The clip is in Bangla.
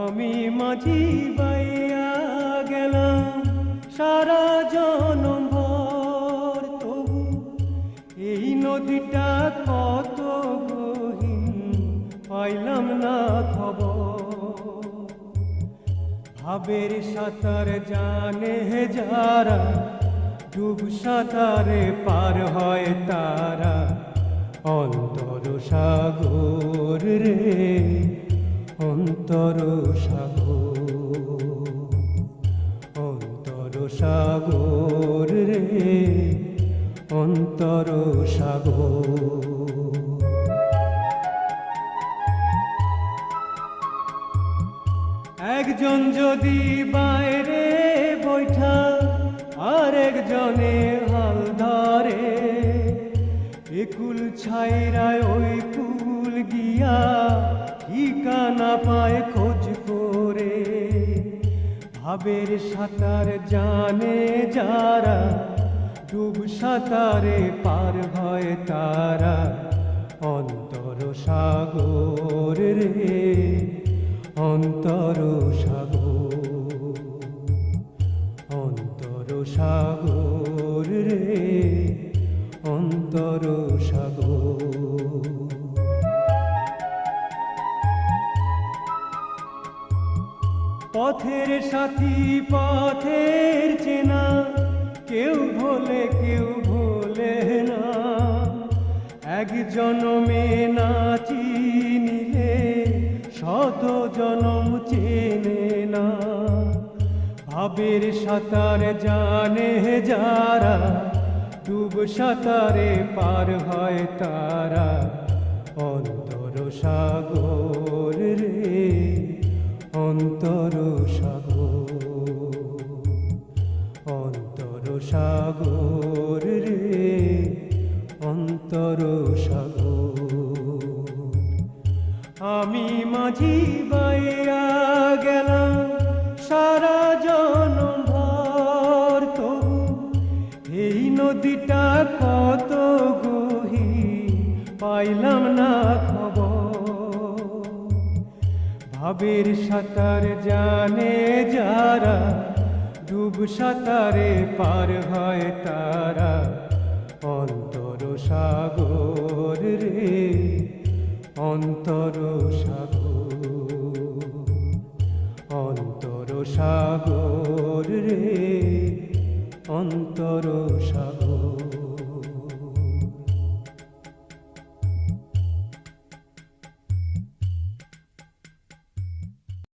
আমি মাঝি বাইয়া গেলাম সারা জনম পাইলাম না খবর। ভাবের সাঁতার জানে যারা, ডুব সাঁতারে পার হয় তারা। অন্তর সাগর রে, অন্তর সাগর। অন্তর সাগর রে একজন যদি বাইরে বৈঠা আর একজনে হাল ধরে একুল ছাইরায় ওই কুল গিয়া ঠিকানা পায় খোঁজ করে। ভাবের সাঁতার জানে যারা, ডুব সাঁতারে পার হয় তারা। অন্তর সাগর রে। অন্তর সাগর অন্তর সাগর রে, অন্তর সাগর। পথের সাথী, পথের চেনা, কেউ ভোলে কেউ ভোলে না। এক জনমে না চিনিলে শত জনম চেনে না। ভাবের সাঁতার জানে যারা, ডুব সাঁতারে পার হয় তারা। অন্তর সাগর রে, অন্তর সাগর। অন্তর সাগর রে, অন্তর সাগর। আমি মাঝি বাইয়া গেলাম, সারা জনম ভর তবু। এই নদীটা কত গহি পাইলাম না খবর। ভাবের সাঁতার জানে যারা, ডুব সাঁতারে পার হয় তারা। অন্তর সাগর অন্তর সাগর রে অন্তর সাগর।